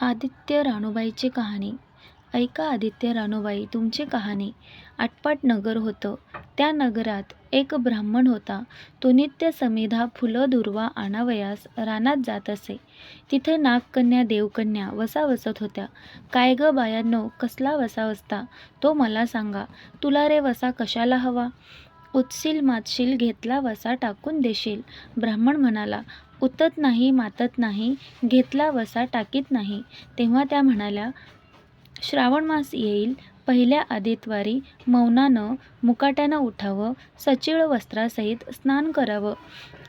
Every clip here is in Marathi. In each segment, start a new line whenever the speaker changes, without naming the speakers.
आदित्य रानूबाईची कहाणी. ऐका आदित्य रानूबाई तुमची कहाणी. आटपाट नगर होतं. त्या नगरात एक ब्राह्मण होता. तो नित्य समिधा फुलं दुर्वा आणावयास रानात जात असे. तिथे नागकन्या देवकन्या वसा वसत होत्या. काय ग बायांनो कसला वसा वसता तो मला सांगा. तुला रे वसा कशाला हवा? उतशील मातशील घेतला वसा टाकून देशील. ब्राह्मण म्हणाला उतत नाही मातत नाही घेतला वसा टाकीत नाही. तेव्हा त्या म्हणाल्या श्रावण मास येईल पहिल्या आदितवारी मौनानं मुकाट्यानं उठावं सचिळ वस्त्रासहित स्नान करावं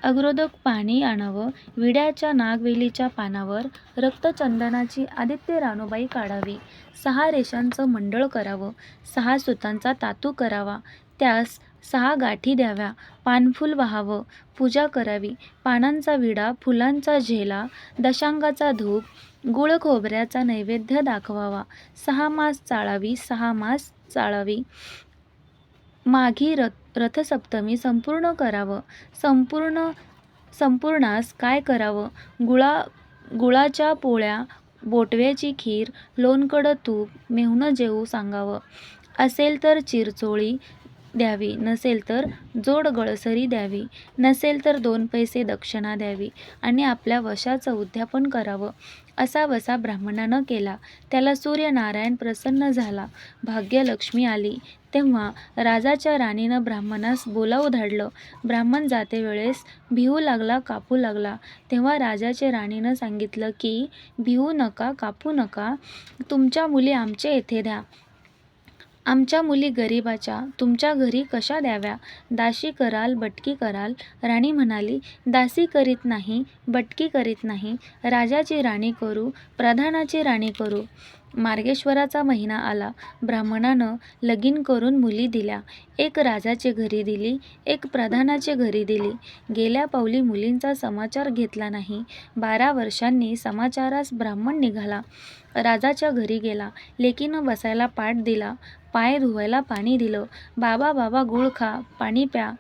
अग्रोदक पाणी आणावं विड्याच्या नागवेलीच्या पानावर रक्तचंदनाची आदित्य रानूबाई काढावी सहा रेषांचं मंडळ करावं सहा सुतांचा तातू करावा त्यास सहा गाठी द्याव्या. पानफुल व्हावं. पूजा करावी. पानांचा विडा फुलांचा झेला दशांगाचा धूप गुळ खोबऱ्याचा नैवेद्य दाखवावा. सहा मास चाळावी. सहा मास चाळावी. माघी रथ रथसप्तमी संपूर्ण करावं. संपूर्ण संपूर्णास काय करावं? गुळा गुळाच्या पोळ्या बोटव्याची खीर लोणकडं तूप मेहुणं जेवू सांगावं. असेल तर चिरचोळी द्यावी. नसेल तर जोड गळसरी द्यावी. नसेल तर दोन पैसे दक्षिणा द्यावी आणि आपल्या वशाचं उद्यापन करावं. असा वसा ब्राह्मणानं केला. त्याला सूर्यनारायण प्रसन्न झाला. भाग्यलक्ष्मी आली. तेव्हा राजाच्या राणीनं ब्राह्मणास बोलावू धाडलं ब्राह्मण जाते वेळेस भिवू लागला कापू लागला. तेव्हा राजाचे राणीनं सांगितलं की भिवू नका कापू नका. तुमच्या मुली आमच्या येथे द्या. आमच्या मुली गरिबाच्या तुमच्या घरी कशा द्याव्या? दासी कराल बटकी कराल. राणी म्हणाली दासी करीत नाही बटकी करीत नाही. राजाची राणी करू प्रधानाची राणी करू. मार्गेश्वराचा महिना आला. ब्राह्मणानं लगीन करून मुली दिल्या. एक राजाचे घरी दिली एक प्रधानाचे घरी दिली. गेल्या पावली मुलींचा समाचार घेतला नाही. बारा वर्षांनी समाचारास ब्राह्मण निघाला. राजाच्या घरी गेला. लेकीनं बसायला पाठ दिला. पाय धुवायला पाणी दिलं. बाबा बाबा गुळ खा पाणी प्या.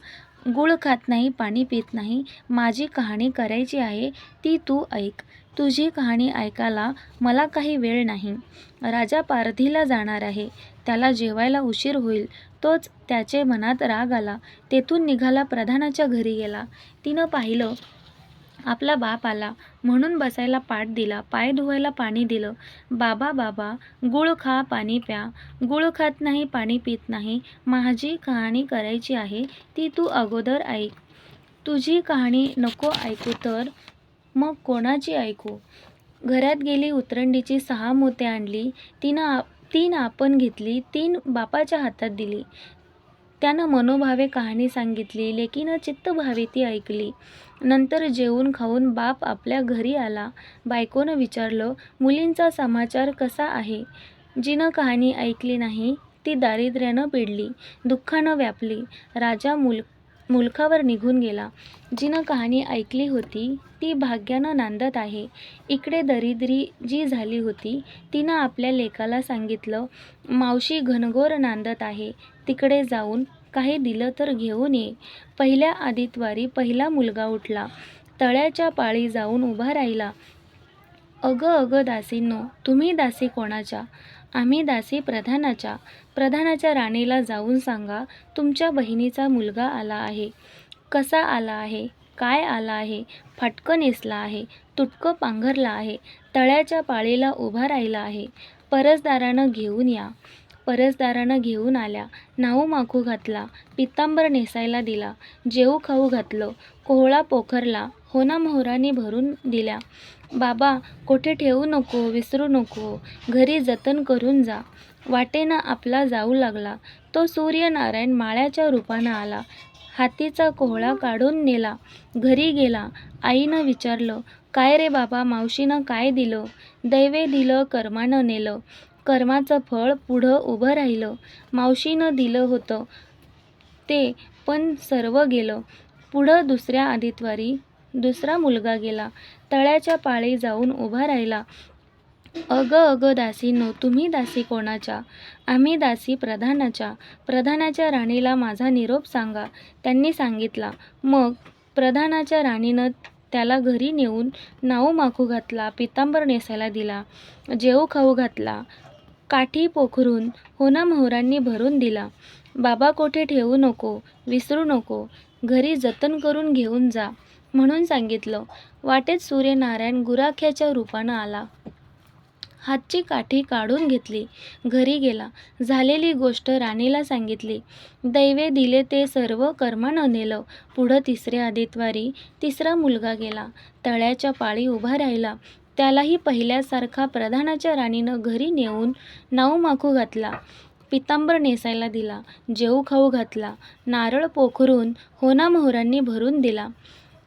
गुळ खात नाही पाणी पित नाही. माझी कहाणी करायची आहे ती तू ऐक. तुझी कहाणी ऐकायला मला काही वेळ नाही. राजा पारधीला जाणार आहे. त्याला जेवायला उशीर होईल. तोच त्याचे मनात राग आला. तेथून निघाला प्रधानाच्या घरी गेला. तिनं पाहिलं आपला बाप आला. म्हणून बसायला पाट दिला. पाय धुवायला पाणी दिलं. बाबा बाबा गुळ खा पाणी प्या. गुळ खात नाही पाणी पित नाही. माझी कहाणी करायची आहे ती तू अगोदर ऐक. तुझी कहाणी नको ऐकू तर मग कोणाची ऐकू? घरात गेली उतरंडीची सहा मोते आणली. तिनं तीन आपण घेतली तीन बापाच्या हातात दिली. त्यानं मनोभावे कहाणी सांगितली लेकीनं चित्तभावे ती ऐकली. नंतर जेवून खाऊन बाप आपल्या घरी आला. बायकोनं विचारलं मुलींचा समाचार कसा आहे? जिनं कहाणी ऐकली नाही ती दारिद्र्यानं पिडली दुःखानं व्यापली. राजा मुल मुलखावर निघून गेला. जिनं कहाणी ऐकली होती ती भाग्यानं नांदत आहे. इकडे दरिद्री जी झाली होती तिनं आपल्या लेकाला सांगितलं मावशी घनघोर नांदत आहे. तिकडे जाऊन काही दिलं तर घेऊन ये. पहिल्या आदितवारी पहिला मुलगा उठला. तळ्याच्या पाळी जाऊन उभा राहिला. अगं अगं दासींनो तुम्ही दासी कोणाच्या? आम्ही दासी प्रधानाच्या प्रधानाच्या राणीला जाऊन सांगा तुमच्या बहिणीचा मुलगा आला आहे. कसा आला आहे? काय आला आहे? फाटकं नेसला आहे तुटकं पांघरला आहे तळ्याच्या पाळीला उभा राहिला आहे. परसदारानं घेऊन या. परसदारानं घेऊन आल्या. नाहू माखू घातला. पितांबर नेसायला दिला. जेऊ खाऊ घातलं. कोहळा पोखरला. होना मोहरांनी भरून दिल्या. बाबा कोठे ठेवू नको विसरू नको. घरी जतन करून जा. वाटेनं आपला जाऊ लागला. तो सूर्यनारायण माळ्याच्या रूपानं आला. हातीचा कोहळा काढून नेला. घरी गेला. आईनं विचारलं काय रे बाबा मावशीनं काय दिलं? दैवे दिलं कर्मानं नेलं. कर्माचं फळ पुढं उभं राहिलं. मावशीनं दिलं होतं. ते पण सर्व गेलं. पुढं दुसऱ्या आदितवारी दुसरा मुलगा गेला. तळ्याच्या पाळी जाऊन उभा राहिला. अगं अगं दासींनो तुम्ही दासी कोणाच्या? आम्ही दासी प्रधानाच्या. प्रधानाच्या राणीला माझा निरोप सांगा. त्यांनी सांगितला. मग प्रधानाच्या राणीनं त्याला घरी नेऊन नाऊ माखू घातला पितांबर नेसायला दिला जेऊ खाऊ घातला. काठी पोखरून होनामोहरांनी भरून दिला. बाबा कोठे ठेवू नको विसरू नको घरी जतन करून घेऊन जा म्हणून सांगितलं. वाटेत सूर्यनारायण गुराख्याच्या रूपानं आला. हातची काठी काढून घेतली. घरी गेला. झालेली गोष्ट राणीला सांगितली. दैवे दिले ते सर्व कर्मानं नेलं. पुढं तिसरे आदितवारी तिसरा मुलगा गेला. तळ्याच्या पाळी उभा राहिला. त्यालाही पहिल्यासारखा प्रधानाच्या राणीनं घरी नेऊन नाऊमाखू घातला. पितांबर नेसायला दिला. जेवू खाऊ घातला. नारळ पोखरून होनामोहरांनी भरून दिला.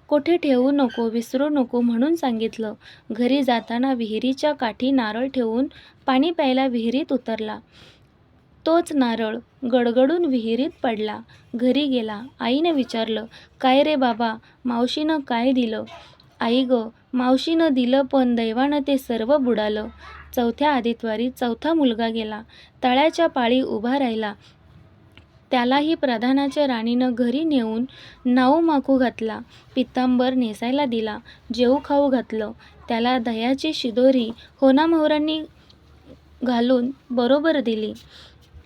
कोठे ठेवू नको विसरू नको म्हणून सांगितलं. घरी जाताना विहिरीच्या काठी नारळ ठेवून पाणी प्यायला विहिरीत उतरला. तोच नारळ गडगडून विहिरीत पडला. घरी गेला. आईनं विचारलं काय रे बाबा मावशीनं काय दिलं? आई ग मावशीनं दिलं पण दैवानं ते सर्व बुडालं. चौथ्या आदितवारी चौथा मुलगा गेला. तळ्याच्या पाळी उभा राहिला. त्यालाही प्रधानाच्या राणीनं घरी नेऊन नाऊ माखू घातला. पितांबर नेसायला दिला. जेऊ खाऊ घातलं. त्याला दह्याची शिदोरी होनामोहरांनी घालून बरोबर दिली.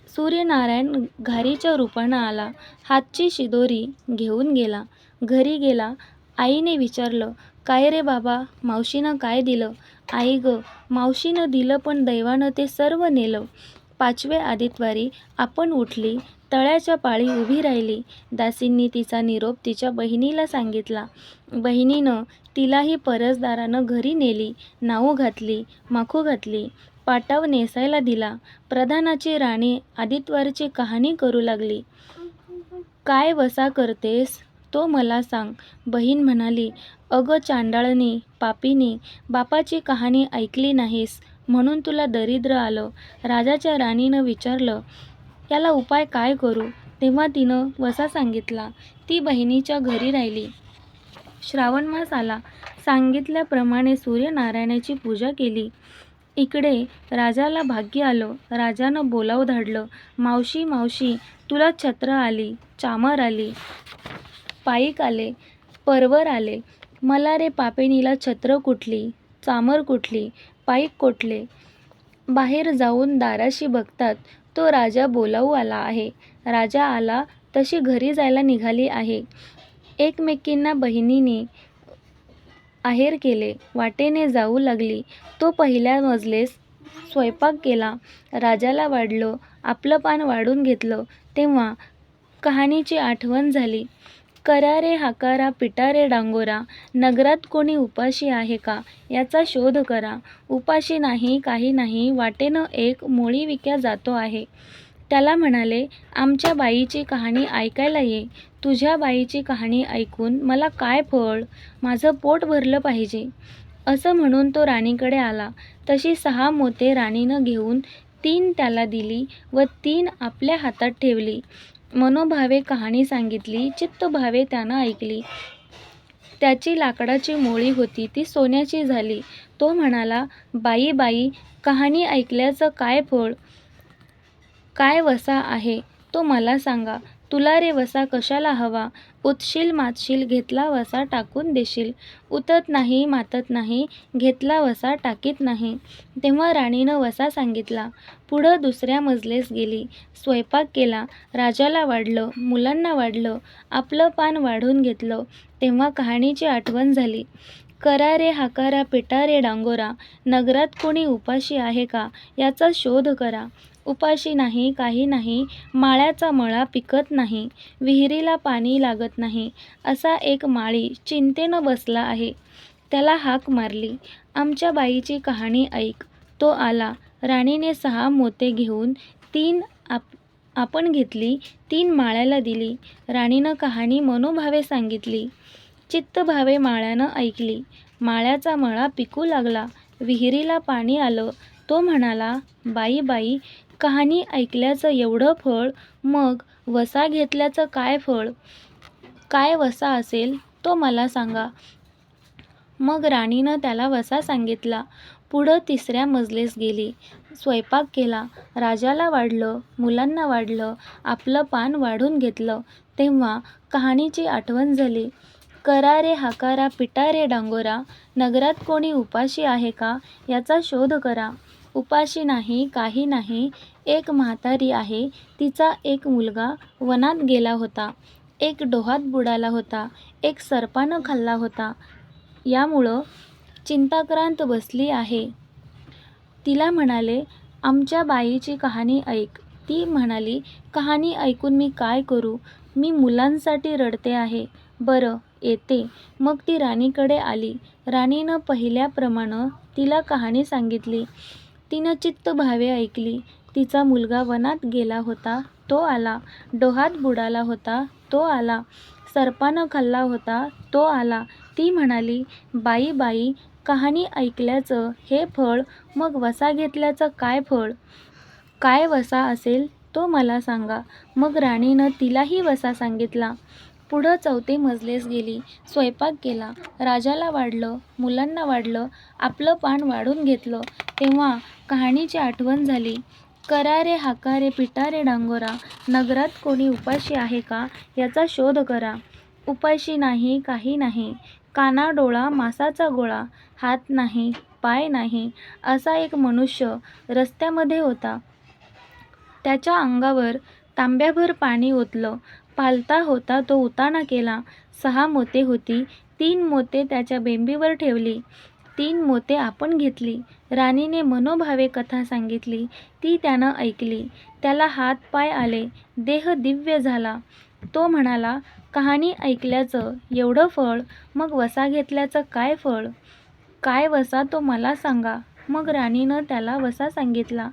सूर्यनारायण घारीच्या रूपानं आला. हातची शिदोरी घेऊन गेला. घरी गेला. आईने विचारलं काय रे बाबा मावशीनं काय दिलं? आई ग मावशीनं दिलं पण दैवानं ते सर्व नेलं. पाचवे आदितवारी आपण उठली तळ्याच्या पाळी उभी राहिली. दासींनी तिचा निरोप तिच्या बहिणीला सांगितला. बहिणीनं तिलाही परसदारानं घरी नेली नाऊ घातली माखू घातली पाटाव नेसायला दिला. प्रधानाची राणी आदितवारची कहाणी करू लागली. काय वसा करतेस? तो मला सांग. बहीण म्हणाली अगं चांडाळनी पापीनी बापाची कहाणी ऐकली नाहीस म्हणून तुला दरिद्र आलं. राजाच्या राणीनं विचारलं याला उपाय काय करू? तेव्हा तिनं वसा सांगितला. ती बहिणीच्या घरी राहिली. श्रावण मास आला. सांगितल्याप्रमाणे सूर्यनारायणाची पूजा केली. इकडे राजाला भाग्य आलं. राजानं बोलाव धाडलं. मावशी मावशी तुला छत्र आली चामर आली. पाईक आले परवर आले. मला रे पापेनीला छत्र कुठली चामर कुठली पाईक कोठले? बाहेर जाऊन दाराशी बघतात तो राजा बोलावू आला आहे. राजा आला तशी घरी जायला निघाली आहे. एकमेकींना बहिणीने आहेर केले वाटेने जाऊ लागली. तो पहिल्या मजलेस स्वयंपाक केला. राजाला वाढलो आपलं पान वाढून घेतलं. तेव्हा कहाणीची आठवण झाली. करा रे हाकारा पिटा रे डांगोरा नगरात कोणी उपाशी आहे का? याचा शोध करा. उपाशी नाही काही नाही वाटेनं एक मोळी विक्या जातो आहे. त्याला म्हणाले आमच्या बाईची कहाणी ऐकायला ये. तुझ्या बाईची कहाणी ऐकून मला काय फळ? माझं पोट भरलं पाहिजे. असं म्हणून तो राणीकडे आला. तशी सहा मोते राणीनं घेऊन तीन त्याला दिली व तीन आपल्या हातात ठेवली. मनोभावे कहाणी सांगितली चित्तभावे त्यानं ऐकली. त्याची लाकडाची मोळी होती ती सोन्याची झाली. तो म्हणाला बाई बाई कहाणी ऐकल्याचं काय फळ? काय वसा आहे? तो मला सांगा. तुला रे वसा कशाला हवा? उतशील मातशील घेतला वसा टाकून देशील. उतत नाही मातत नाही घेतला वसा टाकीत नाही. तेव्हा राणीनं वसा सांगितला. पुढं दुसऱ्या मजलेस गेली. स्वयंपाक केला. राजाला वाढलं. मुलांना वाढलं. आपलं पान वाढून घेतलं. तेव्हा कहाणीची आठवण झाली. करा रे हाकारा पिटा रे डांगोरा. नगरात कोणी उपाशी आहे का? याचा शोध करा. उपाशी नाही काही नाही माळ्याचा मळा पिकत नाही विहिरीला पाणी लागत नाही असा एक माळी चिंतेनं बसला आहे. त्याला हाक मारली. आमच्या बाईची कहाणी ऐक. तो आला. राणीने सहा मोते घेऊन तीन आप आपण घेतली तीन माळ्याला दिली. राणीनं कहाणी मनोभावे सांगितली. चित्तभावे माळ्यानं ऐकली. माळ्याचा मळा पिकू लागला. विहिरीला पाणी आलं. तो म्हणाला बाई बाई कहाणी ऐकल्याचं एवढं फळ मग वसा घेतल्याचं काय फळ? काय वसा असेल तो मला सांगा. मग राणीनं त्याला वसा सांगितला. पुढं तिसऱ्या मजलेस गेली. स्वयंपाक केला. राजाला वाढलं. मुलांना वाढलं. आपलं पान वाढून घेतलं. तेव्हा कहाणीची आठवण झाली. करा रे हाकारा पिटा रे डांगोरा. नगरात कोणी उपाशी आहे का? याचा शोध करा. उपाशी नाही काही नाही. एक म्हातारी आहे. तिचा एक मुलगा वनात गेला होता. एक डोहात बुडाला होता. एक सर्पानं खाल्ला होता. यामुळं चिंताक्रांत बसली आहे. तिला म्हणाले आमच्या बाईची कहाणी ऐक. ती म्हणाली कहाणी ऐकून मी काय करू? मी मुलांसाठी रडते आहे. बरं येते. मग ती राणीकडे आली. राणीनं पहिल्याप्रमाणं तिला कहाणी सांगितली. तिनं चित्त भावे ऐकली. तिचा मुलगा वनात गेला होता. तो आला. डोहात बुडाला होता. तो आला. सर्पानं खाल्ला होता. तो आला. ती म्हणाली बाई बाई कहाणी ऐकल्याचं हे फळ मग वसा घेतल्याचं काय फळ? काय वसा असेल तो मला सांगा. मग राणीनं तिलाही वसा सांगितला. पुढं चौथे मजलेस गेली. स्वयंपाक केला. राजाला वाढलं. मुलांना वाढलं. आपलं पान वाढून घेतलं. तेव्हा कहाणीची आठवण झाली. करारे हाकारे हाका रे डांगोरा. नगरात कोणी उपाशी आहे का? याचा शोध करा. उपाशी नाही काही नाही. काना डोळा मासाचा गोळा. हात नाही पाय नाही. असा एक मनुष्य रस्त्यामध्ये होता. त्याच्या अंगावर तांब्याभर पाणी ओतलं. पालता होता तो उताना केला. सहा मोते होती. तीन मोते त्याच्या बेंबीवर ठेवली. तीन मोते आपण घेतली. राणीने मनोभावे कथा सांगितली. ती त्यानं ऐकली. त्याला हात पाय आले. देह दिव्य झाला. तो म्हणाला कहाणी ऐकल्याचं एवढं फळ मग वसा घेतल्याचं काय फळ? काय वसा तो मला सांगा. मग राणीनं त्याला वसा सांगितला.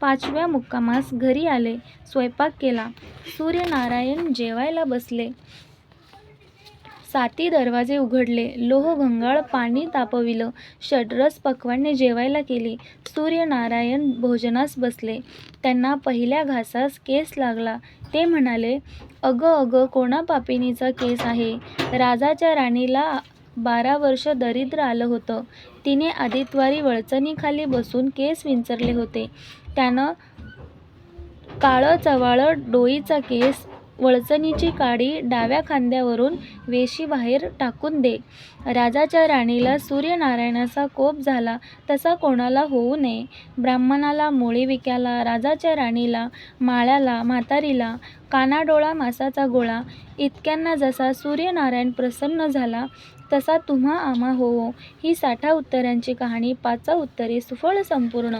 पाचव्या मुक्कामास घरी आले स्वयंपाक केला. सूर्यनारायण जेवायला बसले. साती दरवाजे उघडले. लोह घंगाळ पाणी तापविलं. षड्रस पकवाने जेवायला केली. सूर्यनारायण भोजनास बसले. त्यांना पहिल्या घासास केस लागला. ते म्हणाले अगं अगं कोणा पापिनीचा केस आहे? राजाच्या राणीला बारा वर्ष दरिद्र आलं होतं. तिने आदित्वारी वळचणीखाली बसून केस विंचरले होते. त्यानं काळं चवाळं डोईचा केस वळचणीची काडी डाव्या खांद्यावरून वेशीबाहेर टाकून दे. राजाच्या राणीला सूर्यनारायणाचा कोप झाला तसा कोणाला होऊ नये. ब्राह्मणाला मोळी विक्याला राजाच्या राणीला माळ्याला म्हातारीला कानाडोळा मासाचा गोळा इतक्यांना जसा सूर्यनारायण प्रसन्न झाला तसा तुम्हा आम्हा होवो. ही साठा उत्तरांची कहाणी पाचा उत्तरे सुफळ संपूर्ण.